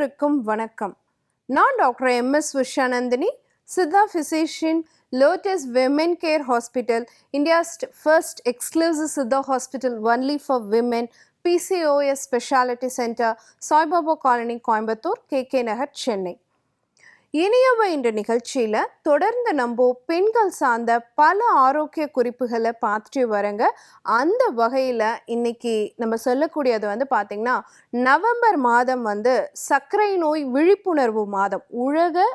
அனைவருக்கும் வணக்கம். நான் doctor M. S. Vishanandhini Siddha physician Lotus women care hospital India's first exclusive Siddha hospital only for women PCOS speciality centre Saibaba colony Coimbatore K K Nagar Chennai. இனியவ என்ற நிகழ்ச்சியில் தொடர்ந்து நம்ம பெண்கள் சார்ந்த பல ஆரோக்கிய குறிப்புகளை பார்த்துட்டு வரங்க அந்த வகையில் இன்னைக்கு நம்ம சொல்லக்கூடியது வந்து பார்த்திங்கன்னா நவம்பர் மாதம் வந்து சர்க்கரை நோய் விழிப்புணர்வு மாதம். உலக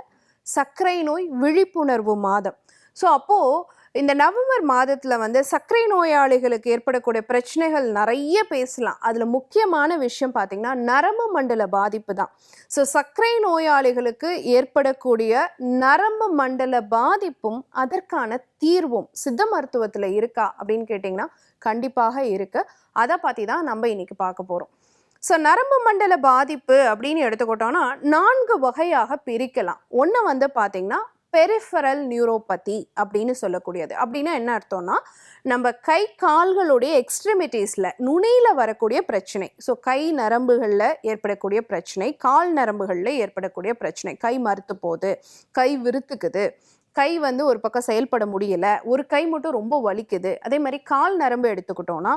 சர்க்கரை நோய் விழிப்புணர்வு மாதம். ஸோ அப்போது இந்த நவம்பர் மாதத்தில் வந்து சர்க்கரை நோயாளிகளுக்கு ஏற்படக்கூடிய பிரச்சனைகள் நிறைய பேசலாம். அதில் முக்கியமான விஷயம் பார்த்திங்கன்னா நரம்பு மண்டல பாதிப்பு தான். ஸோ சர்க்கரை நோயாளிகளுக்கு ஏற்படக்கூடிய நரம்பு மண்டல பாதிப்பும் அதற்கான தீர்வும் சித்த மருத்துவத்தில் இருக்கா அப்படின்னு கேட்டிங்கன்னா கண்டிப்பாக இருக்குது அதை பற்றி தான் நம்ம இன்றைக்கி பார்க்க போகிறோம் ஸோ நரம்பு மண்டல பாதிப்பு அப்படின்னு எடுத்துக்கிட்டோம்னா நான்கு வகையாக பிரிக்கலாம். ஒன்று வந்து பார்த்திங்கன்னா பெரிஃபரல் நியூரோபதி அப்படின்னு சொல்லக்கூடியது. அப்படின்னா என்ன அர்த்தம்னா நம்ம கை கால்களுடைய எக்ஸ்ட்ரிமிட்டிஸில் நுனியில் வரக்கூடிய பிரச்சனை. ஸோ கை நரம்புகளில் ஏற்படக்கூடிய பிரச்சனை கால் நரம்புகளில் ஏற்படக்கூடிய பிரச்சனை. கை மறுத்து போகுது கை விருத்துக்குது கை வந்து ஒரு பக்கம் செயல்பட முடியல ஒரு கை மட்டும் ரொம்ப வலிக்குது. அதே மாதிரி கால் நரம்பு எடுத்துக்கிட்டோம்னா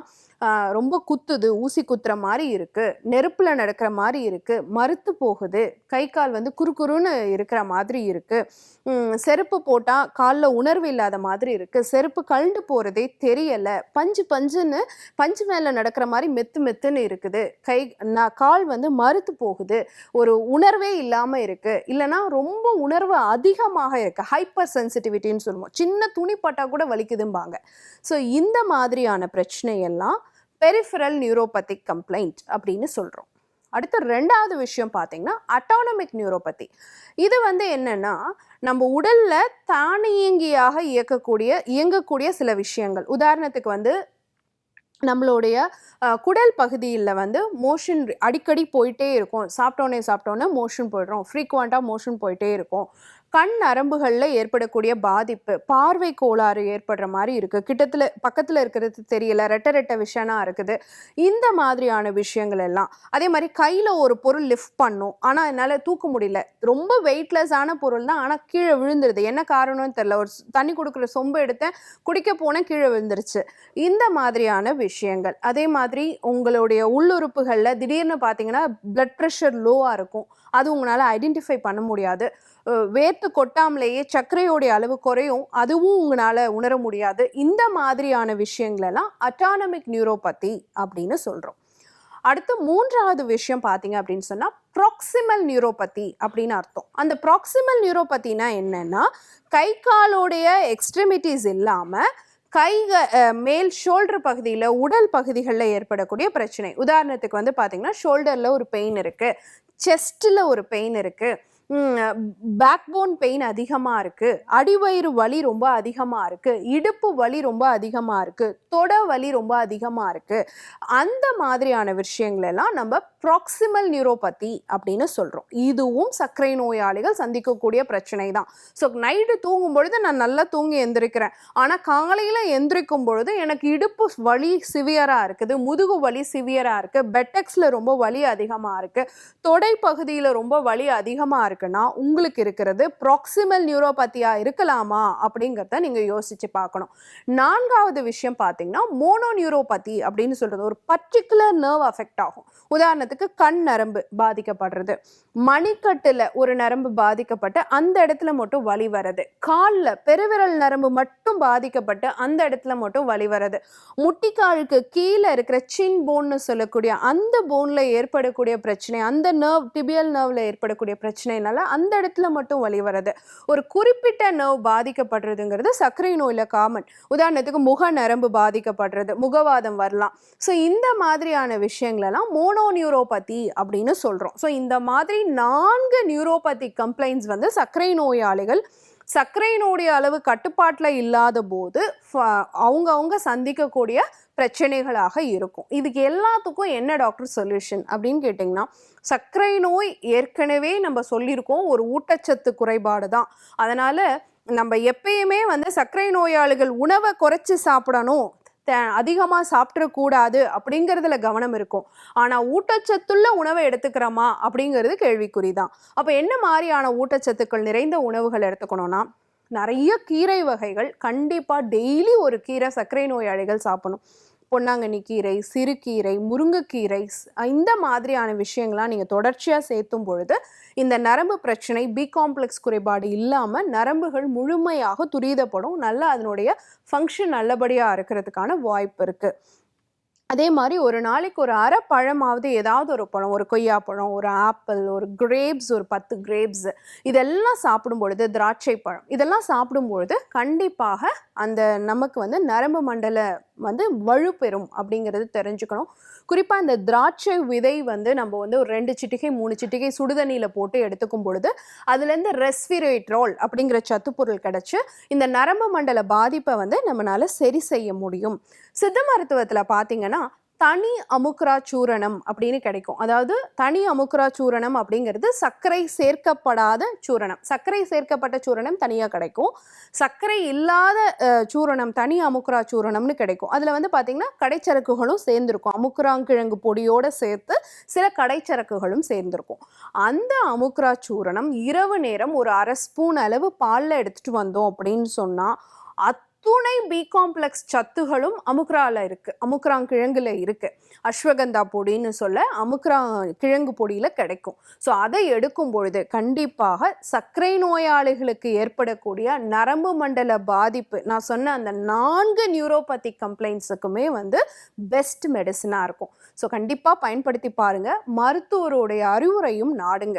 ரொம்ப குத்துது ஊசி குத்துற மாதிரி இருக்குது நெருப்பில் நடக்கிற மாதிரி இருக்குது மறுத்து போகுது கை கால் வந்து குறுக்குறுன்னு இருக்கிற மாதிரி இருக்குது செருப்பு போட்டால் காலில் உணர்வு இல்லாத மாதிரி இருக்குது செருப்பு கழண்டு போகிறதே தெரியலை பஞ்சு பஞ்சுன்னு பஞ்சு மேலே நடக்கிற மாதிரி மெத்து மெத்துன்னு இருக்குது கை நான் கால் வந்து மறுத்து போகுது ஒரு உணர்வே இல்லாமல் இருக்குது இல்லைன்னா ரொம்ப உணர்வு அதிகமாக இருக்குது ஹைப்பர் சென்சிட்டிவிட்டின்னு சொல்லுவோம் சின்ன துணி பட்டா கூட வலிக்குதும்பாங்க. ஸோ இந்த மாதிரியான பிரச்சனை எல்லாம் பெரிஃபரல் நியூரோபதிக் கம்ப்ளைண்ட் அப்படின்னு சொல்கிறோம் அடுத்து ரெண்டாவது விஷயம் பார்த்தீங்கன்னா அட்டானமிக் நியூரோபதி. இது வந்து என்னென்னா நம்ம உடலில் தானியங்கியாக இயக்கக்கூடிய இயங்கக்கூடிய சில விஷயங்கள். உதாரணத்துக்கு வந்து நம்மளுடைய குடல் பகுதியில் வந்து மோஷன் அடிக்கடி போயிட்டே இருக்கும். சாப்பிட்டோன்னே சாப்பிட்டோன்னே மோஷன் போயிடுறோம். ஃப்ரீக்குவெண்ட்டாக மோஷன் போயிட்டே இருக்கும். கண் நரம்புகளில் ஏற்படக்கூடிய பாதிப்பு பார்வை கோளாறு ஏற்படுற மாதிரி இருக்குது கிட்டத்தில் பக்கத்தில் இருக்கிறது தெரியல ரெட்ட ரெட்ட விஷயனா இருக்குது. இந்த மாதிரியான விஷயங்கள் எல்லாம் அதே மாதிரி கையில் ஒரு பொருள் லிஃப்ட் பண்ணும். ஆனால் என்னால் தூக்க முடியல. ரொம்ப வெயிட்லெஸ்ஸான பொருள் தான் ஆனால் கீழே விழுந்துருது. என்ன காரணம்னு தெரில ஒரு தண்ணி கொடுக்குற சொம்பு எடுத்தேன் குடிக்க போனேன் கீழே விழுந்துருச்சு. இந்த மாதிரியான விஷயங்கள் அதே மாதிரி உங்களுடைய உள்ளுறுப்புகளில் திடீர்னு பார்த்தீங்கன்னா பிளட் ப்ரெஷர் லோவாக இருக்கும். அது உங்களால் ஐடென்டிஃபை பண்ண முடியாது. வேர்த்து கொட்டாமலேயே சர்க்கரையோடைய அளவு குறையும் அதுவும் உங்களால் உணர முடியாது. இந்த மாதிரியான விஷயங்களெல்லாம் அட்டானமிக் நியூரோபதி அப்படின்னு சொல்கிறோம் அடுத்து மூன்றாவது விஷயம் பார்த்தீங்க அப்படின்னு சொன்னால் ப்ராக்சிமல் நியூரோபதி அப்படின்னு அர்த்தம். அந்த ப்ராக்சிமல் நியூரோபத்தினா என்னென்னா கை காலோடைய எக்ஸ்ட்ரிமிட்டிஸ் இல்லாமல் கை மேல் ஷோல்டர் பகுதியில் உடல் பகுதிகளில் ஏற்படக்கூடிய பிரச்சனை. உதாரணத்துக்கு வந்து பார்த்திங்கன்னா ஷோல்டரில் ஒரு பெயின் இருக்குது செஸ்ட்டில் ஒரு பெயின் இருக்குது பேக் போன் பெயின் அதிகமாக இருக்குது அடிவயிறு வலி ரொம்ப அதிகமாக இருக்குது இடுப்பு வலி ரொம்ப அதிகமாக இருக்குது தொட வலி ரொம்ப அதிகமாக இருக்குது அந்த மாதிரியான விஷயங்களெல்லாம் நம்ம ப்ராக்சிமல் நியூரோபதி அப்படின்னு சொல்கிறோம் இதுவும் சர்க்கரை நோயாளிகள் சந்திக்கக்கூடிய பிரச்சனை தான் ஸோ நைட்டு தூங்கும் பொழுது நான் நல்லா தூங்கி எந்திரிக்கிறேன். ஆனால் காலையில் எந்திரிக்கும் பொழுது எனக்கு இடுப்பு வலி சிவியராக இருக்குது முதுகு வலி சிவியராக இருக்குது பெட்டெக்ஸில் ரொம்ப வலி அதிகமாக இருக்குது தொடை பகுதியில் ரொம்ப வலி அதிகமாக இருக்குன்னா உங்களுக்கு இருக்கிறது ப்ராக்சிமல் நியூரோபதியாக இருக்கலாமா அப்படிங்கிறத நீங்கள் யோசித்து பார்க்கணும். நான்காவது விஷயம் பார்த்தீங்கன்னா மோனோ நியூரோபதி அப்படின்னு சொல்கிறது ஒரு பர்டிகுலர் நர்வ் அஃபெக்ட் ஆகும். உதாரணத்துக்கு கண் நரம்பு பாதிக்கப்படுறது. மணிக்கட்டில் ஒரு நரம்பு பாதிக்கப்பட்டு அந்த இடத்துல மட்டும் வலி வர்றது. காலில் பெருவிரல் நரம்பு மட்டும் பாதிக்கப்பட்டு அந்த இடத்துல மட்டும் வலி வர்றது. முட்டிக்காலுக்கு கீழே இருக்கிற சின் போன்னு சொல்லக்கூடிய அந்த போன்ல ஏற்படக்கூடிய பிரச்சனை அந்த நர்வ் டிபியல் நர்வ்ல ஏற்படக்கூடிய பிரச்சனைனால அந்த இடத்துல மட்டும் வலி வர்றது. ஒரு குறிப்பிட்ட நர்வ் பாதிக்கப்படுறதுங்கிறது சர்க்கரை நோயில காமன் உதாரணத்துக்கு முக நரம்பு பாதிக்கப்படுறது முகவாதம் வரலாம். ஸோ இந்த மாதிரியான விஷயங்களெல்லாம் மோனோ நியூரோ நியூரோபதி அப்படின்னு சொல்கிறோம் ஸோ இந்த மாதிரி நான்கு நியூரோபதி கம்ப்ளைண்ட்ஸ் வந்து சர்க்கரை நோயாளிகள் சர்க்கரையினுடைய அளவு கட்டுப்பாட்டில் இல்லாத போது ஃப- சந்திக்கக்கூடிய பிரச்சனைகளாக இருக்கும். இதுக்கு எல்லாத்துக்கும் என்ன டாக்டர் சொல்யூஷன் அப்படின்னு கேட்டிங்கன்னா சர்க்கரை நோய் ஏற்கனவே நம்ம சொல்லியிருக்கோம் ஒரு ஊட்டச்சத்து குறைபாடு தான். அதனால் நம்ம எப்பயுமே வந்து சர்க்கரை நோயாளிகள் உணவை குறைச்சி சாப்பிடணும். அதிகமாக சாப்பிட்றக்கூடாது அப்படிங்கிறதுல கவனம் இருக்கும். ஆனால் ஊட்டச்சத்துள்ள உணவை எடுத்துக்கிறோமா அப்படிங்கிறது கேள்விக்குறி தான் அப்போ என்ன மாதிரியான ஊட்டச்சத்துக்கள் நிறைந்த உணவுகள் எடுத்துக்கணும்னா நிறைய கீரை வகைகள் கண்டிப்பாக டெய்லி ஒரு கீரை சர்க்கரை நோயாளிகள் சாப்பிடணும். பொன்னாங்கண்ணி கீரை சிறுகீரை முருங்கைக்கீரை இந்த மாதிரியான விஷயங்கள்லாம் நீங்கள் தொடர்ச்சியாக சேர்த்தும் பொழுது இந்த நரம்பு பிரச்சனை பி காம்ப்ளெக்ஸ் குறைபாடு இல்லாமல் நரம்புகள் முழுமையாக துரிதப்படும். நல்லா அதனுடைய ஃபங்க்ஷன் நல்லபடியாக இருக்கிறதுக்கான வாய்ப்பு இருக்குது அதே மாதிரி ஒரு நாளைக்கு ஒரு அரை பழமாவது ஏதாவது ஒரு பழம் ஒரு கொய்யாப்பழம் ஒரு ஆப்பிள் ஒரு கிரேப்ஸ் ஒரு பத்து கிரேப்ஸ் இதெல்லாம் சாப்பிடும் பொழுது திராட்சை பழம் இதெல்லாம் சாப்பிடும் பொழுது கண்டிப்பாக அந்த நமக்கு வந்து நரம்பு மண்டல வந்து வலுப்பெறும் அப்படிங்கிறது தெரிஞ்சுக்கணும். குறிப்பாக இந்த திராட்சை விதை வந்து நம்ம வந்து ஒரு ரெண்டு சிட்டிகை மூணு சிட்டிகை சுடுதண்ணியில் போட்டு எடுத்துக்கும் பொழுது அதுலேருந்து ரெஸ்பிரேட்ரோல் அப்படிங்கிற சத்து பொருள் கிடச்சி இந்த நரம்பு மண்டல பாதிப்பை வந்து நம்மளால சரி செய்ய முடியும். சித்த மருத்துவத்தில் பார்த்தீங்கன்னா தனி அமுக்ரா சூரணம் அப்படின்னு கிடைக்கும். அதாவது தனி அமுக்ரா சூரணம் அப்படிங்கிறது சர்க்கரை சேர்க்கப்படாத சூரணம். சர்க்கரை சேர்க்கப்பட்ட சூரணம் தனியாக கிடைக்கும். சர்க்கரை இல்லாத சூரணம் தனி அமுக்ரா சூரணம்னு கிடைக்கும். அதில் வந்து பார்த்திங்கன்னா கடைச்சரக்குகளும் சேர்ந்துருக்கும். அமுக்ராங்கிழங்கு பொடியோடு சேர்த்து சில கடைச்சரக்குகளும் சேர்ந்துருக்கும். அந்த அமுக்ரா சூரணம் இரவு நேரம் ஒரு அரை ஸ்பூன் அளவு பாலில் எடுத்துகிட்டு வந்தோம் அப்படின்னு சொன்னால் அத் துணை பி காம்ப்ளெக்ஸ் சத்துகளும் அமுக்ரால இருக்கு. அமுக்ராங் கிழங்குல இருக்கு. அஸ்வகந்தா பொடின்னு சொல்ல அமுக்ரா கிழங்கு பொடியில கிடைக்கும். ஸோ அதை எடுக்கும் பொழுது கண்டிப்பாக சர்க்கரை நோயாளிகளுக்கு ஏற்படக்கூடிய நரம்பு மண்டல பாதிப்பு நான் சொன்ன அந்த நான்கு நியூரோபதிக் கம்ப்ளைண்ட்ஸுக்குமே வந்து பெஸ்ட் மெடிசனாக இருக்கும். ஸோ கண்டிப்பாக பயன்படுத்தி பாருங்க. மருத்துவருடைய அறிவுரையும் நாடுங்க.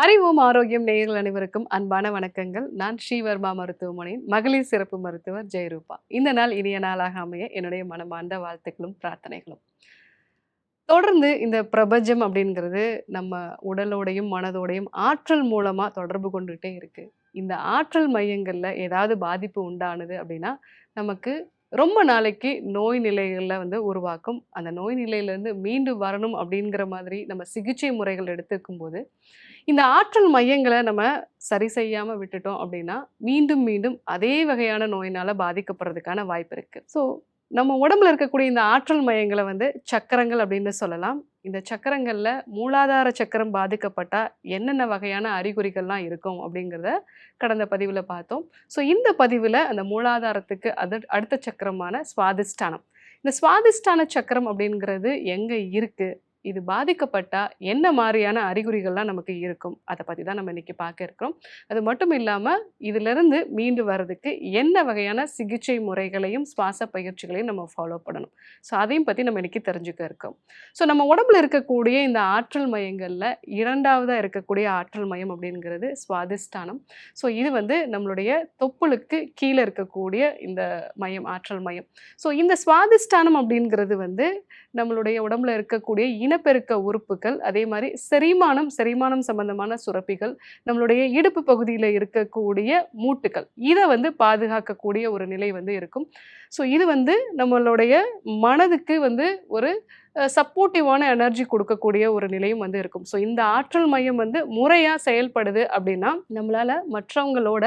அறிவும் ஆரோக்கியம் நேயர்கள் அனைவருக்கும் அன்பான வணக்கங்கள். நான் ஸ்ரீவர்மா மருத்துவமனையின் மகளிர் சிறப்பு மருத்துவர் ஜெயரூபா. இந்த நாள் இனிய நாளாக அமைய என்னுடைய மனமார்ந்த வாழ்த்துக்களும் பிரார்த்தனைகளும். தொடர்ந்து இந்த பிரபஞ்சம் அப்படிங்கிறது நம்ம உடலோடையும் மனதோடையும் ஆற்றல் மூலமாக தொடர்பு கொண்டுகிட்டே இருக்குது இந்த ஆற்றல் மையங்களில் ஏதாவது பாதிப்பு உண்டானது அப்படின்னா நமக்கு ரொம்ப நாளைக்கு நோய் நிலைகளில் வந்து உருவாக்கும். அந்த நோய் நிலையிலேருந்து மீண்டு வரணும் அப்படிங்கிற மாதிரி நம்ம சிகிச்சை முறைகள் எடுத்துக்கும் போது இந்த ஆற்றல் மையங்களை நம்ம சரி செய்யாமல் விட்டுட்டோம் அப்படின்னா மீண்டும் மீண்டும் அதே வகையான நோயினால் பாதிக்கப்படுறதுக்கான வாய்ப்பு இருக்குது ஸோ நம்ம உடம்புல இருக்கக்கூடிய இந்த ஆற்றல் மையங்களை வந்து சக்கரங்கள் அப்படின்னு சொல்லலாம். இந்த சக்கரங்களில் மூலாதார சக்கரம் பாதிக்கப்பட்டால் என்னென்ன வகையான அறிகுறிகள்லாம் இருக்கும் அப்படிங்கிறத கடந்த பதிவில் பார்த்தோம். ஸோ இந்த பதிவில் அந்த மூலாதாரத்துக்கு அது அடுத்த சக்கரமான சுவாதிஷ்டானம். இந்த சுவாதிஷ்டான சக்கரம் அப்படிங்கிறது எங்கே இருக்குது இது பாதிக்கப்பட்டா என்ன மாதிரியான அறிகுறிகள்லாம் நமக்கு இருக்கும்? அதை பற்றி தான் நம்ம இன்னைக்கு பார்க்க இருக்கிறோம். அது மட்டும் இல்லாமல் இதிலிருந்து மீண்டு வர்றதுக்கு என்ன வகையான சிகிச்சை முறைகளையும் சுவாச பயிற்சிகளையும் நம்ம ஃபாலோ பண்ணணும். ஸோ அதையும் பற்றி நம்ம இன்னைக்கு தெரிஞ்சுக்க இருக்கோம். ஸோ நம்ம உடம்புல இருக்கக்கூடிய இந்த ஆற்றல் மையங்களில் இரண்டாவதாக இருக்கக்கூடிய ஆற்றல் மையம் அப்படிங்கிறது சுவாதிஷ்டானம். ஸோ இது வந்து நம்மளுடைய தொப்புளுக்கு கீழே இருக்கக்கூடிய இந்த மையம் ஆற்றல் மையம். ஸோ இந்த சுவாதிஷ்டானம் அப்படிங்கிறது வந்து நம்மளுடைய உடம்புல இருக்கக்கூடிய இனப்பெருக்க உறுப்புகள் அதே மாதிரி செரிமானம் செரிமானம் சம்பந்தமான சுரப்பிகள் நம்மளுடைய இடுப்பு பகுதியில் இருக்கக்கூடிய மூட்டுகள் இதை வந்து பாதுகாக்கக்கூடிய ஒரு நிலை வந்து இருக்கும். ஸோ இது வந்து நம்மளுடைய மனதுக்கு வந்து ஒரு சப்போர்ட்டிவான எனர்ஜி கொடுக்கக்கூடிய ஒரு நிலையும் வந்து இருக்கும். ஸோ இந்த ஆற்றல் மையம் வந்து முறையாக செயல்படுது அப்படின்னா நம்மளால மற்றவங்களோட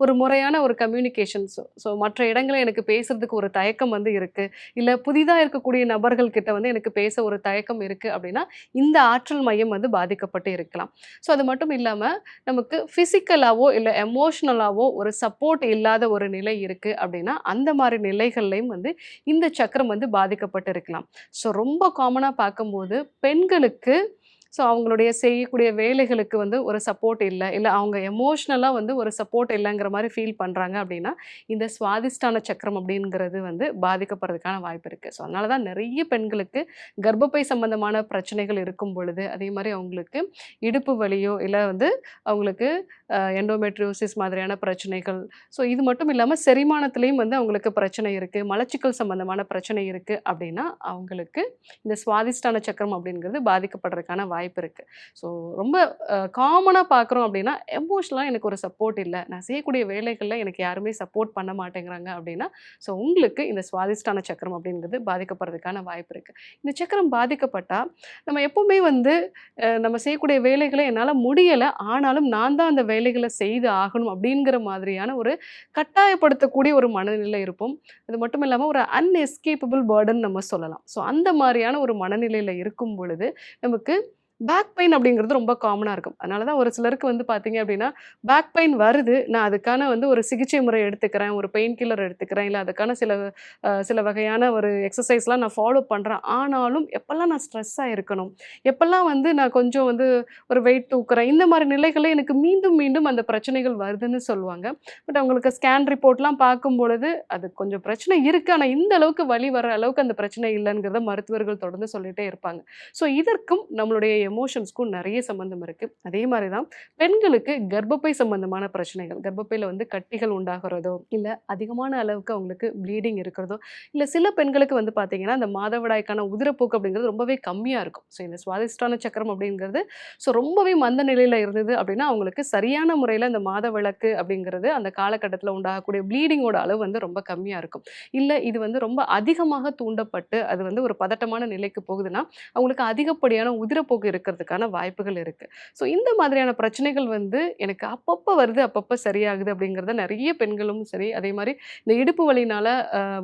ஒரு முறையான ஒரு கம்யூனிகேஷன் ஸோ ஸோ மற்ற இடங்களில் எனக்கு பேசுறதுக்கு ஒரு தயக்கம் வந்து இருக்குது இல்லை புதிதாக இருக்கக்கூடிய நபர்கள் கிட்ட வந்து எனக்கு பேச ஒரு தயக்கம் இருக்குது அப்படின்னா இந்த ஆற்றல் மையம் வந்து பாதிக்கப்பட்டு இருக்கலாம். ஸோ அது மட்டும் இல்லாமல் நமக்கு ஃபிசிக்கலாகவோ இல்லை எமோஷ்னலாகவோ ஒரு சப்போர்ட் இல்லாத ஒரு நிலை இருக்குது அப்படின்னா அந்த மாதிரி நிலைகள்லையும் வந்து இந்த சக்கரம் வந்து பாதிக்கப்பட்டு இருக்கலாம். ஸோ ரொம்ப காமனாக பார்க்கும்போது பெண்களுக்கு ஸோ அவங்களுடைய செய்யக்கூடிய வேலைகளுக்கு வந்து ஒரு சப்போர்ட் இல்லை. இல்லை அவங்க எமோஷ்னலாக வந்து ஒரு சப்போர்ட் இல்லைங்கிற மாதிரி ஃபீல் பண்ணுறாங்க அப்படின்னா இந்த சுவாதிஷ்டான சக்கரம் அப்படிங்கிறது வந்து பாதிக்கப்படுறதுக்கான வாய்ப்பு இருக்குது ஸோ அதனால தான் நிறைய பெண்களுக்கு கர்ப்பப்பை சம்பந்தமான பிரச்சனைகள் இருக்கும் பொழுது அதே மாதிரி அவங்களுக்கு இடுப்பு வலியோ இல்லை வந்து அவங்களுக்கு எண்டோமெட்ரியோசிஸ் மாதிரியான பிரச்சனைகள். ஸோ இது மட்டும் இல்லாமல் செரிமானத்துலேயும் வந்து அவங்களுக்கு பிரச்சனை இருக்குது மலச்சிக்கல் சம்பந்தமான பிரச்சனை இருக்குது அப்படின்னா அவங்களுக்கு இந்த சுவாதிஷ்டான சக்கரம் அப்படிங்கிறது பாதிக்கப்படுறதுக்கான வாய்ப்பு வாய்ப்பு இருக்குது ஸோ ரொம்ப காமனாக பார்க்குறோம் அப்படின்னா எமோஷ்னலாக எனக்கு ஒரு சப்போர்ட் இல்லை. நான் செய்யக்கூடிய வேலைகளில் எனக்கு யாருமே சப்போர்ட் பண்ண மாட்டேங்கிறாங்க அப்படின்னா ஸோ உங்களுக்கு இந்த சுவாதிஷ்டான சக்கரம் அப்படிங்கிறது பாதிக்கப்படுறதுக்கான வாய்ப்பு இருக்குது இந்த சக்கரம் பாதிக்கப்பட்டால் நம்ம எப்போவுமே வந்து நம்ம செய்யக்கூடிய வேலைகளை என்னால் முடியலை ஆனாலும் நான் தான் அந்த வேலைகளை செய்து ஆகணும் அப்படிங்கிற மாதிரியான ஒரு கட்டாயப்படுத்தக்கூடிய ஒரு மனநிலை இருப்போம். அது மட்டும் இல்லாமல் ஒரு அன்எஸ்கேப்பபிள் பேர்டன் நம்ம சொல்லலாம். ஸோ அந்த மாதிரியான ஒரு மனநிலையில் இருக்கும் பொழுது நமக்கு பேக் பெயின் அப்படிங்கிறது ரொம்ப காமனாக இருக்கும். அதனால தான் ஒரு சிலருக்கு வந்து பார்த்தீங்க அப்படின்னா பேக் பெயின் வருது. நான் அதுக்கான வந்து ஒரு சிகிச்சை முறை எடுத்துக்கிறேன் ஒரு பெயின் கில்லர் எடுத்துக்கிறேன் இல்லை அதுக்கான சில சில வகையான ஒரு எக்ஸசைஸ்லாம் நான் ஃபாலோ பண்ணுறேன் ஆனாலும் எப்போல்லாம் நான் ஸ்ட்ரெஸ்ஸாக இருக்கணும் எப்போல்லாம் வந்து நான் கொஞ்சம் வந்து ஒரு வெயிட் தூக்குறேன் இந்த மாதிரி நிலைகளில் எனக்கு மீண்டும் மீண்டும் அந்த பிரச்சனைகள் வருதுன்னு சொல்லுவாங்க. பட் அவங்களுக்கு ஸ்கேன் ரிப்போர்ட்லாம் பார்க்கும் பொழுது அது கொஞ்சம் பிரச்சனை இருக்குது ஆனால் இந்த அளவுக்கு வழி வர அளவுக்கு அந்த பிரச்சனை இல்லைங்கிறத மருத்துவர்கள் தொடர்ந்து சொல்லிகிட்டே இருப்பாங்க. ஸோ இதற்கும் நம்மளுடைய எமோஷன்ஸ்க்கும் நிறைய சம்மந்தம் இருக்குது அதே மாதிரி தான் பெண்களுக்கு கர்ப்பப்பை சம்மந்தமான பிரச்சனைகள் கர்ப்பப்பையில் வந்து கட்டிகள் உண்டாகிறதோ இல்லை அதிகமான அளவுக்கு அவங்களுக்கு ப்ளீடிங் இருக்கிறதோ இல்லை சில பெண்களுக்கு வந்து பார்த்தீங்கன்னா அந்த மாதவிடாய்க்கான உதிரப்போக்கு அப்படிங்கிறது ரொம்பவே கம்மியாக இருக்கும். ஸோ இந்த சுவாதிஷ்டான சக்கரம் அப்படிங்கிறது ஸோ ரொம்பவே மந்த நிலையில் இருந்தது அப்படின்னா அவங்களுக்கு சரியான முறையில் அந்த மாத விளக்கு அப்படிங்கிறது அந்த காலகட்டத்தில் உண்டாகக்கூடிய ப்ளீடிங்கோட அளவு வந்து ரொம்ப கம்மியாக இருக்கும். இல்லை இது வந்து ரொம்ப அதிகமாக தூண்டப்பட்டு அது வந்து ஒரு பதட்டமான நிலைக்கு போகுதுன்னா அவங்களுக்கு அதிகப்படியான உதிரப்போக்கு இருக்கிறதுக்கான வாய்ப்புகள் இருக்குது ஸோ இந்த மாதிரியான பிரச்சனைகள் வந்து எனக்கு அப்பப்போ வருது அப்பப்போ சரியாகுது அப்படிங்கிறத நிறைய பெண்களும் சரி அதே மாதிரி இந்த இடுப்பு வழினால்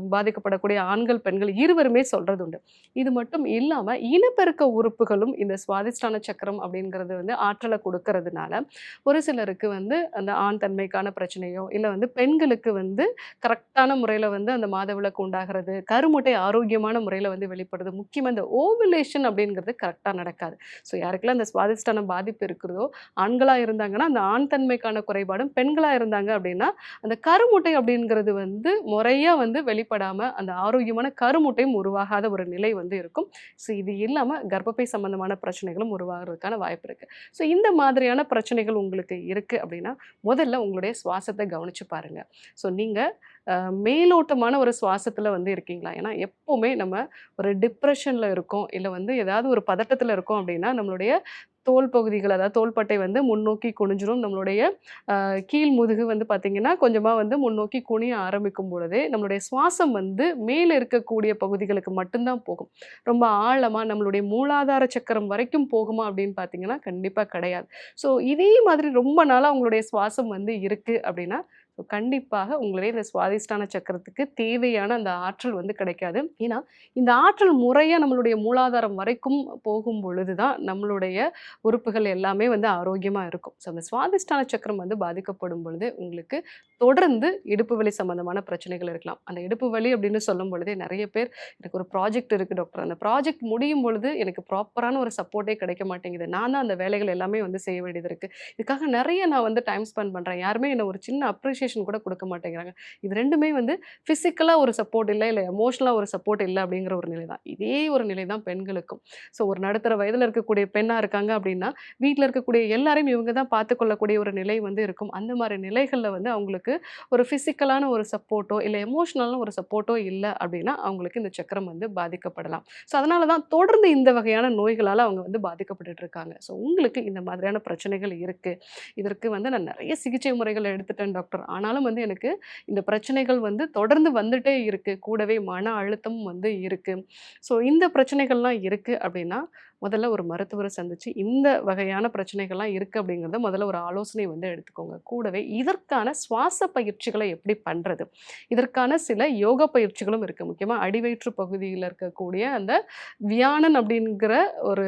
பாதிக்கப்படக்கூடிய ஆண்கள் பெண்கள் இருவருமே சொல்கிறது உண்டு இது மட்டும் இல்லாமல் இனப்பெருக்க உறுப்புகளும் இந்த சுவாதிஷ்டான சக்கரம் அப்படிங்கிறது வந்து ஆற்றலை கொடுக்கறதுனால ஒரு சிலருக்கு வந்து அந்த ஆண் தன்மைக்கான பிரச்சனையோ இல்லை வந்து பெண்களுக்கு வந்து கரெக்டான முறையில் வந்து அந்த மாதவிளக்கு உண்டாகிறது கருமுட்டை ஆரோக்கியமான முறையில் வந்து வெளிப்படுது. முக்கியமாக இந்த ஓவிலேஷன் அப்படிங்கிறது கரெக்டாக நடக்காது. ஸோ யாருக்கெல்லாம் அந்த சுவாதிஷ்டான பாதிப்பு இருக்கிறதோ ஆண்களாக இருந்தாங்கன்னா அந்த ஆண் தன்மைக்கான குறைபாடும் பெண்களாக இருந்தாங்க அப்படின்னா அந்த கருமுட்டை அப்படிங்கிறது வந்து முறையாக வந்து வெளிப்படாமல் அந்த ஆரோக்கியமான கருமுட்டையும் உருவாகாத ஒரு நிலை வந்து இருக்கும். ஸோ இது இல்லாமல் கர்ப்பப்பை சம்பந்தமான பிரச்சனைகளும் உருவாகிறதுக்கான வாய்ப்பு இருக்குது ஸோ இந்த மாதிரியான பிரச்சனைகள் உங்களுக்கு இருக்குது அப்படின்னா முதல்ல உங்களுடைய சுவாசத்தை கவனித்து பாருங்கள் ஸோ நீங்கள் மேலோட்டமான ஒரு சுவாசத்தில் வந்து இருக்கீங்களா? ஏன்னா எப்போவுமே நம்ம ஒரு டிப்ரெஷனில் இருக்கோம் இல்லை வந்து ஏதாவது ஒரு பதட்டத்தில் இருக்கோம் அப்படின்னா நம்மளுடைய தோல் பகுதிகள் அதாவது தோள்பட்டை வந்து முன்னோக்கி குனிஞ்சிரும். நம்மளுடைய கீழ் முதுகு வந்து பார்த்திங்கன்னா கொஞ்சமாக வந்து முன்னோக்கி குனிய ஆரம்பிக்கும் பொழுதே நம்மளுடைய சுவாசம் வந்து மேலே இருக்கக்கூடிய பகுதிகளுக்கு மட்டும்தான் போகும். ரொம்ப ஆழமாக நம்மளுடைய மூலாதார சக்கரம் வரைக்கும் போகுமா அப்படின்னு பார்த்தீங்கன்னா கண்டிப்பாக கிடையாது. ஸோ இதே மாதிரி ரொம்ப நாளாக அவங்களுடைய சுவாசம் வந்து இருக்குது அப்படின்னா ஸோ கண்டிப்பாக உங்களுடைய இந்த சுவாதிஷ்டான சக்கரத்துக்கு தேவையான அந்த ஆற்றல் வந்து கிடைக்காது. ஏன்னா இந்த ஆற்றல் முறையாக நம்மளுடைய மூலாதாரம் வரைக்கும் போகும் பொழுது தான் நம்மளுடைய உறுப்புகள் எல்லாமே வந்து ஆரோக்கியமாக இருக்கும். ஸோ அந்த சுவாதிஷ்டான சக்கரம் வந்து பாதிக்கப்படும் பொழுது உங்களுக்கு தொடர்ந்து இடுப்பு வலி சம்மந்தமான பிரச்சனைகள் இருக்கலாம். அந்த இடுப்பு வலி அப்படின்னு சொல்லும் பொழுதே நிறைய பேர் எனக்கு ஒரு ப்ராஜெக்ட் இருக்குது டாக்டர் அந்த ப்ராஜெக்ட் முடியும் பொழுது எனக்கு ப்ராப்பரான ஒரு சப்போர்ட்டே கிடைக்க மாட்டேங்குது. நான் தான் அந்த வேலைகள் எல்லாமே வந்து செய்ய வேண்டியது இருக்குது இதுக்காக நிறைய நான் வந்து டைம் ஸ்பெண்ட் பண்ணுறேன் யாருமே என்ன ஒரு சின்ன அப்ரிஷியேஷன் கூட கொடுக்க மாட்டேங்கிறாங்க. இது ரெண்டுமே வந்து ஃபிசிக்கலாக ஒரு சப்போர்ட் இல்லை இல்லை எமோஷனலாக ஒரு சப்போர்ட் இல்லை அப்படிங்கிற ஒரு நிலை தான். இதே ஒரு நிலை தான் பெண்களுக்கும். ஸோ ஒரு நடுத்தர வயதில் இருக்கக்கூடிய பெண்ணாக இருக்காங்க அப்படின்னா வீட்டில் இருக்கக்கூடிய எல்லாரையும் இவங்க தான் பார்த்துக்கொள்ளக்கூடிய ஒரு நிலை வந்து இருக்கும். அந்த மாதிரி நிலைகளில் வந்து அவங்களுக்கு ஒரு ஃபிசிக்கலான ஒரு சப்போர்ட்டோ இல்லை எமோஷ்னலான ஒரு சப்போர்ட்டோ இல்லை அப்படின்னா அவங்களுக்கு இந்த சக்கரம் வந்து பாதிக்கப்படலாம். ஸோ அதனால தான் தொடர்ந்து இந்த வகையான நோய்களால் அவங்க வந்து பாதிக்கப்பட்டுட்டு இருக்காங்க. ஸோ உங்களுக்கு இந்த மாதிரியான பிரச்சனைகள் இருக்குது இதற்கு வந்து நான் நிறைய சிகிச்சை முறைகள் எடுத்துட்டேன் டாக்டர். ஆனாலும் வந்து எனக்கு இந்த பிரச்சனைகள் வந்து தொடர்ந்து வந்துட்டே இருக்குது கூடவே மன அழுத்தம் வந்து இருக்குது ஸோ இந்த பிரச்சனைகள்லாம் இருக்குது அப்படின்னா முதல்ல ஒரு மருத்துவரை சந்தித்து இந்த வகையான பிரச்சனைகள்லாம் இருக்குது அப்படிங்கிறத முதல்ல ஒரு ஆலோசனை வந்து எடுத்துக்கோங்க. கூடவே இதற்கான சுவாச பயிற்சிகளை எப்படி பண்ணுறது இதற்கான சில யோக பயிற்சிகளும் இருக்குது முக்கியமாக அடிவயிற்று பகுதியில் இருக்கக்கூடிய அந்த வியானன் அப்படிங்கிற ஒரு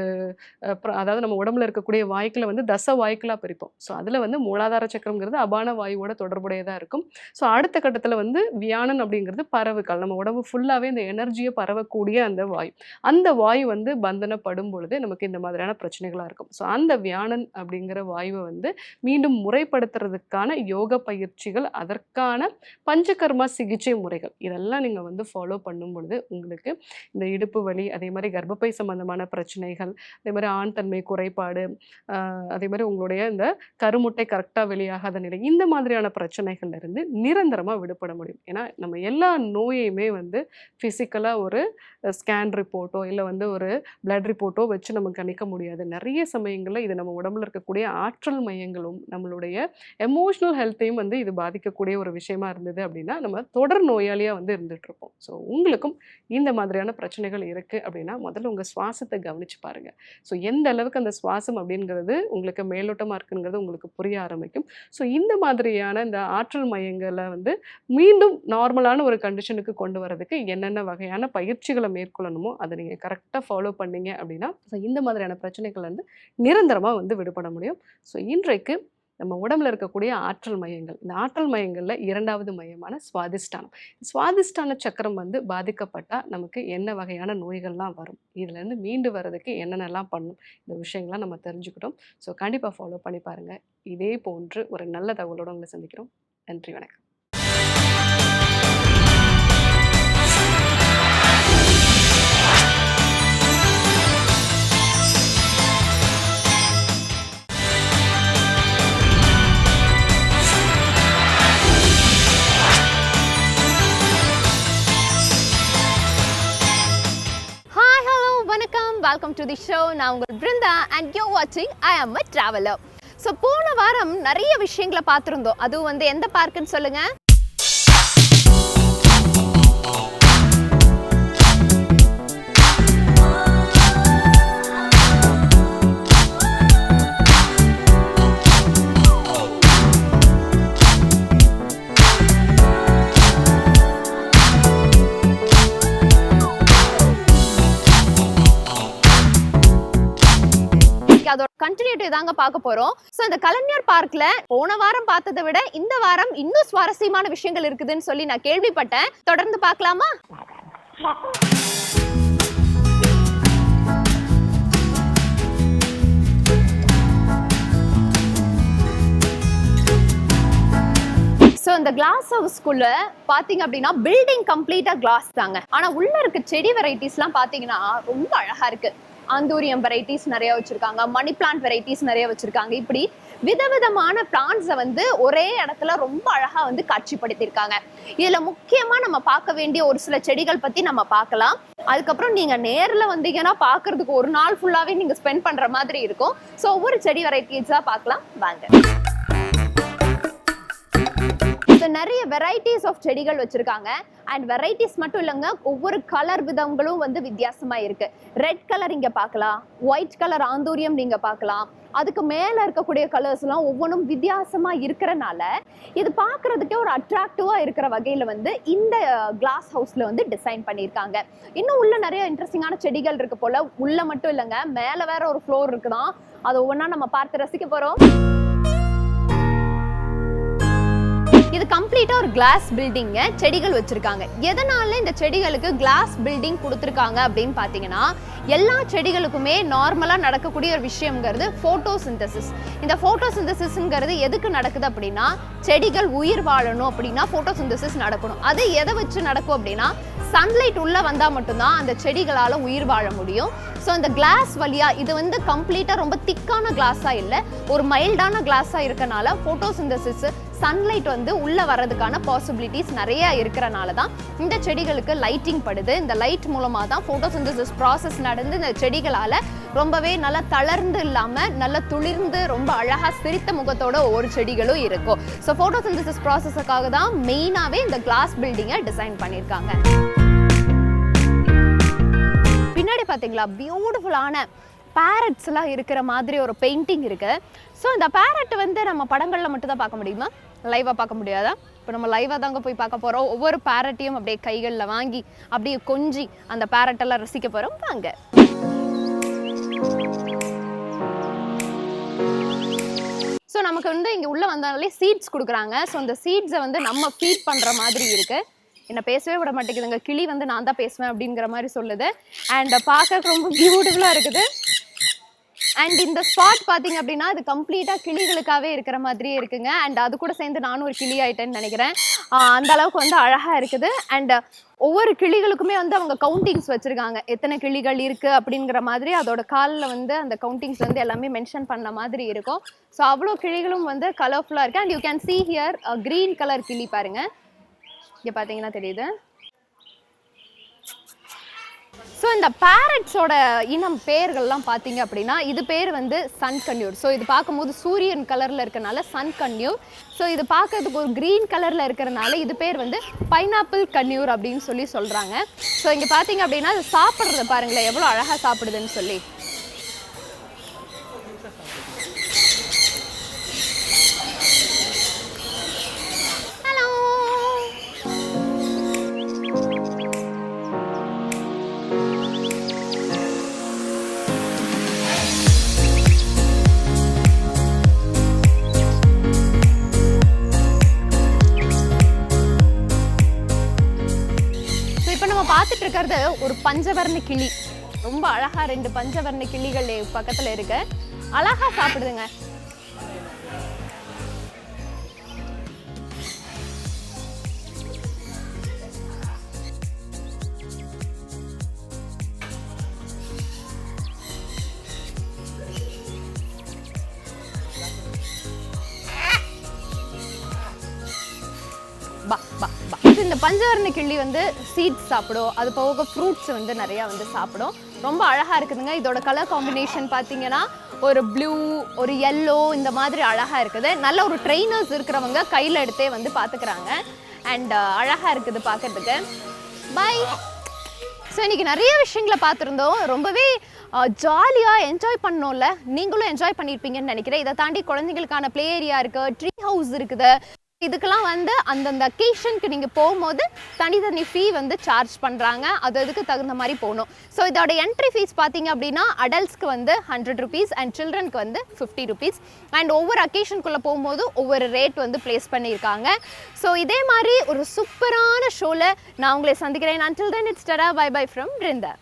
அதாவது நம்ம உடம்புல இருக்கக்கூடிய வாய்க்கில் வந்து தச வாய்க்களாக பிரிப்போம். ஸோ அதில் வந்து மூலாதார சக்கரங்கிறது அபான வாயுவோட தொடர்புடையதாக இருக்கும். ஸோ அடுத்த கட்டத்தில் வந்து வியானன் அப்படிங்கிறது பறவுகள் நம்ம உடம்பு ஃபுல்லாகவே இந்த எனர்ஜியை பரவக்கூடிய அந்த வாயு. அந்த வாயு வந்து பந்தனப்படும் பொழுது நமக்கு இந்த மாதிரியான பிரச்சனைகளாக இருக்கும். ஸோ அந்த வியானன் அப்படிங்கிற வாயுவை வந்து மீண்டும் முறைப்படுத்துறதுக்கான யோக பயிற்சிகள் அதற்கான பஞ்சகர்மா சிகிச்சை முறைகள் இதெல்லாம் நீங்கள் வந்து ஃபாலோ பண்ணும் பொழுது உங்களுக்கு இந்த இடுப்பு வலி அதே மாதிரி கர்ப்பப்பை சம்பந்தமான பிரச்சனைகள் அதே மாதிரி ஆண் தன்மை குறைபாடு அதே மாதிரி உங்களுடைய இந்த கருமுட்டை கரெக்டாக வெளியாகாத நிலை இந்த மாதிரியான பிரச்சனைகள்ல இருந்து நிரந்தரமாக விடுபட முடியும். ஏன்னா நம்ம எல்லா நோயையுமே வந்து ஃபிசிக்கலாக ஒரு ஸ்கேன் ரிப்போர்ட்டோ இல்லை வந்து ஒரு பிளட் ரிப்போர்ட்டோ வச்சு நம்ம கணிக்க முடியாது. நிறைய சமயங்களில் இது நம்ம உடம்புல இருக்கக்கூடிய ஆற்றல் மையங்களும் நம்மளுடைய எமோஷ்னல் ஹெல்த்தையும் வந்து இது பாதிக்கக்கூடிய ஒரு விஷயமா இருந்தது அப்படின்னா நம்ம தொடர் நோயாளியாக வந்து இருந்துகிட்ருப்போம் ஸோ உங்களுக்கும் இந்த மாதிரியான பிரச்சனைகள் இருக்குது அப்படின்னா முதல்ல உங்கள் சுவாசத்தை கவனித்து பாருங்கள் ஸோ எந்த அளவுக்கு அந்த சுவாசம் அப்படிங்கிறது உங்களுக்கு மேலோட்டமாக இருக்குங்கிறது உங்களுக்கு புரிய ஆரம்பிக்கும். ஸோ இந்த மாதிரியான இந்த ஆற்றல் மையங்களை வந்து மீண்டும் நார்மலான ஒரு கண்டிஷனுக்கு கொண்டு வரதுக்கு என்னென்ன வகையான பயிற்சிகளை மேற்கொள்ளணுமோ அதை நீங்கள் கரெக்டாக ஃபாலோ பண்ணீங்க அப்படின்னா ஸோ இந்த மாதிரியான பிரச்சனைகள் வந்து நிரந்தரமாக வந்து விடுபட முடியும். ஸோ இன்றைக்கு நம்ம உடம்புல இருக்கக்கூடிய ஆற்றல் மையங்கள். இந்த ஆற்றல் மையங்களில் இரண்டாவது மையமான சுவாதிஷ்டானம். சுவாதிஷ்டான சக்கரம் வந்து பாதிக்கப்பட்டால் நமக்கு என்ன வகையான நோய்கள்லாம் வரும்? இதுலேருந்து மீண்டு வர்றதுக்கு என்னென்னலாம் பண்ணும்? இந்த விஷயங்கள்லாம் நம்ம தெரிஞ்சுக்கிட்டோம். ஸோ கண்டிப்பாக ஃபாலோ பண்ணி பாருங்கள் இதே போன்று ஒரு நல்ல தகவலோடு உங்களை சந்திக்கிறோம். நன்றி வணக்கம். வணக்கம் வெல்கம் டு தி ஷோ நான் உங்கள் பிருந்தா அண்ட் யூ வாட்சிங் ஐ ஆம் அ ட்ராவலர் ஸோ போன வாரம் நிறைய விஷயங்களை பார்த்துருந்தோம். அதுவும் வந்து எந்த பார்க்குன்னு சொல்லுங்க? இன்னைக்கு அதோட கண்டினியூட்டி தாங்க பார்க்க போறோம். ஸோ இந்த கலைஞர் பார்க்ல போன வாரம் பார்த்ததை விட இந்த வாரம் இன்னும் சுவாரஸ்யமான விஷயங்கள் இருக்குதுன்னு சொல்லி நான் கேள்விப்பட்டேன். தொடர்ந்து பார்க்கலாமா? ஸோ இந்த கிளாஸ் ஹவுஸ்க்குள்ள பார்த்தீங்க அப்படின்னா பில்டிங் கம்ப்ளீட்டாக கிளாஸ் தாங்க. ஆனால் உள்ள இருக்க செடி வெரைட்டிஸ்லாம் பார்த்தீங்கன்னா ரொம்ப அழகாக இருக்குது ஆந்தூரியம் வெரைட்டிஸ் நிறைய வச்சிருக்காங்க. மணி பிளான்ட் வெரைட்டிஸ் நிறைய வச்சிருக்காங்க. இப்படி விதவிதமான பிளான்ஸை வந்து ஒரே இடத்துல ரொம்ப அழகா வந்து காட்சிப்படுத்தியிருக்காங்க. இதுல முக்கியமா நம்ம பார்க்க வேண்டிய ஒரு சில செடிகள் பத்தி நம்ம பார்க்கலாம். அதுக்கப்புறம் நீங்க நேர்ல வந்தீங்கன்னா பாக்குறதுக்கு ஒரு நாள் ஃபுல்லாவே நீங்க ஸ்பெண்ட் பண்ற மாதிரி இருக்கும். ஸோ ஒவ்வொரு செடி வெரைட்டிஸா பார்க்கலாம். வாங்க. ஸோ நிறைய வெரைட்டிஸ் ஆஃப் செடிகள் வச்சிருக்காங்க. அண்ட் வெரைட்டிஸ் மட்டும் இல்லைங்க ஒவ்வொரு கலர் விதங்களும் வந்து வித்தியாசமாக இருக்கு. ரெட் கலர் இங்கே பார்க்கலாம் ஒயிட் கலர் ஆந்தூரியம் நீங்கள் பார்க்கலாம். அதுக்கு மேலே இருக்கக்கூடிய கலர்ஸ்லாம் ஒவ்வொன்றும் வித்தியாசமாக இருக்கிறனால இது பார்க்குறதுக்கே ஒரு அட்ராக்டிவாக இருக்கிற வகையில் வந்து இந்த கிளாஸ் ஹவுஸில் வந்து டிசைன் பண்ணியிருக்காங்க. இன்னும் உள்ளே நிறைய இன்ட்ரெஸ்டிங்கான செடிகள் இருக்குது போல். உள்ளே மட்டும் இல்லைங்க மேலே வேற ஒரு ஃப்ளோர் இருக்குதான். அதை ஒவ்வொன்றா நம்ம பார்த்து ரசிக்க போகிறோம் இது கம்ப்ளீட்டாக ஒரு கிளாஸ் பில்டிங்க செடிகள் வச்சுருக்காங்க. எதனால இந்த செடிகளுக்கு கிளாஸ் பில்டிங் கொடுத்துருக்காங்க அப்படின்னு பார்த்தீங்கன்னா எல்லா செடிகளுக்குமே நார்மலாக நடக்கக்கூடிய ஒரு விஷயம்ங்கிறது போட்டோசிந்தசிஸ் இந்த போட்டோசிந்தசிஸ்ங்கிறது எதுக்கு நடக்குது அப்படின்னா செடிகள் உயிர் வாழணும் அப்படின்னா போட்டோசிந்தசிஸ் நடக்கணும். அது எதை வச்சு நடக்கும் அப்படின்னா சன்லைட் உள்ளே வந்தால் மட்டும்தான் அந்த செடிகளால் உயிர் வாழ முடியும். ஸோ அந்த கிளாஸ் வழியாக இது வந்து கம்ப்ளீட்டாக ரொம்ப திக்கான கிளாஸாக இல்லை ஒரு மைல்டான கிளாஸாக இருக்கனால போட்டோசிந்தசிஸ் சன்லைட் வந்து உள்ளே வர்றதுக்கான பாசிபிலிட்டிஸ் நிறைய இருக்கிறனால தான் இந்த செடிகளுக்கு லைட்டிங் படுது. இந்த லைட் மூலமாக தான் ஃபோட்டோசிந்தசிஸ் ப்ராசஸ் நடந்து இந்த செடிகளால ரொம்பவே நல்லா தளர்ந்து இல்லாமல் நல்லா துளிர்ந்து ரொம்ப அழகாக சிரித்த முகத்தோட ஒவ்வொரு செடிகளும் இருக்கும். ஸோ ஃபோட்டோசிந்தசிஸ் ப்ராசஸுக்காக தான் மெயினாகவே இந்த கிளாஸ் பில்டிங்கை டிசைன் பண்ணியிருக்காங்க பின்னாடி பார்த்தீங்களா பியூட்டிஃபுல்லான பேரட்ஸ்லாம் இருக்கிற மாதிரி ஒரு பெயிண்டிங் இருக்கு. ஸோ இந்த பேரட் வந்து நம்ம படங்களில் மட்டும் தான் பார்க்க முடியுமா? லைவாக பார்க்க முடியாதா? இப்போ நம்ம லைவாக தாங்க போய் பார்க்க போகிறோம் ஒவ்வொரு பேரட்டையும் அப்படியே கைகளில் வாங்கி அப்படியே கொஞ்சி அந்த பேரட்டெல்லாம் ரசிக்க போகிறோம் வாங்க. ஸோ நமக்கு வந்து இங்கே உள்ளே வந்தாலே சீட்ஸ் கொடுக்குறாங்க. ஸோ அந்த சீட்ஸை வந்து நம்ம ஃபீட் பண்ணுற மாதிரி இருக்கு. என்ன பேசவே விட மாட்டேங்குதுங்க. கிளி வந்து நான் தான் பேசுவேன் அப்படிங்கிற மாதிரி சொல்லுது. அண்ட் பார்க்க ரொம்ப பியூட்டிஃபுல்லாக இருக்குது. அண்ட் இந்த ஸ்பாட் பார்த்தீங்க அப்படின்னா இது கம்ப்ளீட்டாக கிளிகளுக்காகவே இருக்கிற மாதிரியே இருக்குங்க. அண்ட் அது கூட சேர்ந்து நானும் ஒரு கிளி ஆயிட்டேன்னு நினைக்கிறேன். அந்த அளவுக்கு வந்து அழகாக இருக்குது. அண்ட் ஒவ்வொரு கிளிகளுக்குமே வந்து அவங்க கவுண்டிங்ஸ் வச்சுருக்காங்க. எத்தனை கிளிகள் இருக்குது அப்படிங்கிற மாதிரி அதோட காலில் வந்து அந்த கவுண்டிங்ஸ் வந்து எல்லாமே மென்ஷன் பண்ண மாதிரி இருக்கும். ஸோ அவ்வளோ கிளிகளும் வந்து கலர்ஃபுல்லாக இருக்குது and you can see here green colour கிளி பாருங்க. இங்கே பார்த்தீங்கன்னா தெரியுது. ஸோ இந்த பேரட்ஸோட இனம் பேர்கள்லாம் பார்த்தீங்க அப்படின்னா இது பேர் வந்து சன் கன்யூர் ஸோ இது பார்க்கும்போது சூரியன் கலரில் இருக்கனால சன் கன்யூர் ஸோ இது பார்க்கறதுக்கு ஒரு க்ரீன் கலரில் இருக்கிறனால இது பேர் வந்து பைனாப்பிள் கன்யூர் அப்படின்னு சொல்லி சொல்கிறாங்க ஸோ இங்கே பார்த்தீங்க அப்படின்னா அது சாப்பிட்றத பாருங்களேன் எவ்வளோ அழகாக சாப்பிடுதுன்னு சொல்லி. ஒரு பஞ்சவர்ண கிளி. ரொம்ப அழகா ரெண்டு பஞ்சவர்ண கிளிகள் பக்கத்துல இருக்கு. அழகா சாப்பிடுதுங்க. பஞ்சவர்ண கிள்ளி வந்து சீட்ஸ் சாப்பிடும். அது போக ஃப்ரூட்ஸ் வந்து நிறையா வந்து சாப்பிடும். ரொம்ப அழகாக இருக்குதுங்க. இதோட கலர் காம்பினேஷன் பார்த்தீங்கன்னா ஒரு ப்ளூ ஒரு எல்லோ இந்த மாதிரி அழகாக இருக்குது. நல்ல ஒரு ட்ரெயினர்ஸ் இருக்கிறவங்க கையில் எடுத்தே வந்து பார்த்துக்கிறாங்க அண்ட் அழகாக இருக்குது பார்க்கறதுக்கு பை ஸோ இன்றைக்கி நிறைய விஷயங்களை பார்த்துருந்தோம். ரொம்பவே ஜாலியாக என்ஜாய் பண்ணோம்ல. நீங்களும் என்ஜாய் பண்ணியிருப்பீங்கன்னு நினைக்கிறேன். இதை தாண்டி குழந்தைங்களுக்கான ப்ளே ஏரியா இருக்குது ட்ரீ ஹவுஸ் இருக்குது. இதுக்கெல்லாம் வந்து அந்தந்த அக்கேஷனுக்கு நீங்கள் போகும்போது தனித்தனி ஃபீ வந்து சார்ஜ் பண்ணுறாங்க அது அதுக்கு தகுந்த மாதிரி போகணும். ஸோ இதோட என்ட்ரி ஃபீஸ் பார்த்தீங்க அப்படின்னா அடல்ட்ஸ்க்கு வந்து ஹண்ட்ரட் ருபீஸ் அண்ட் சில்ட்ரனுக்கு வந்து ஃபிஃப்டி ருபீஸ் அண்ட் ஒவ்வொரு அக்கேஷனுக்குள்ளே போகும்போது ஒவ்வொரு ரேட் வந்து ப்ளேஸ் பண்ணியிருக்காங்க. ஸோ இதே மாதிரி ஒரு சூப்பரான ஷோவில் நான் உங்களை சந்திக்கிறேன். Until then it's tada bye bye from Brindha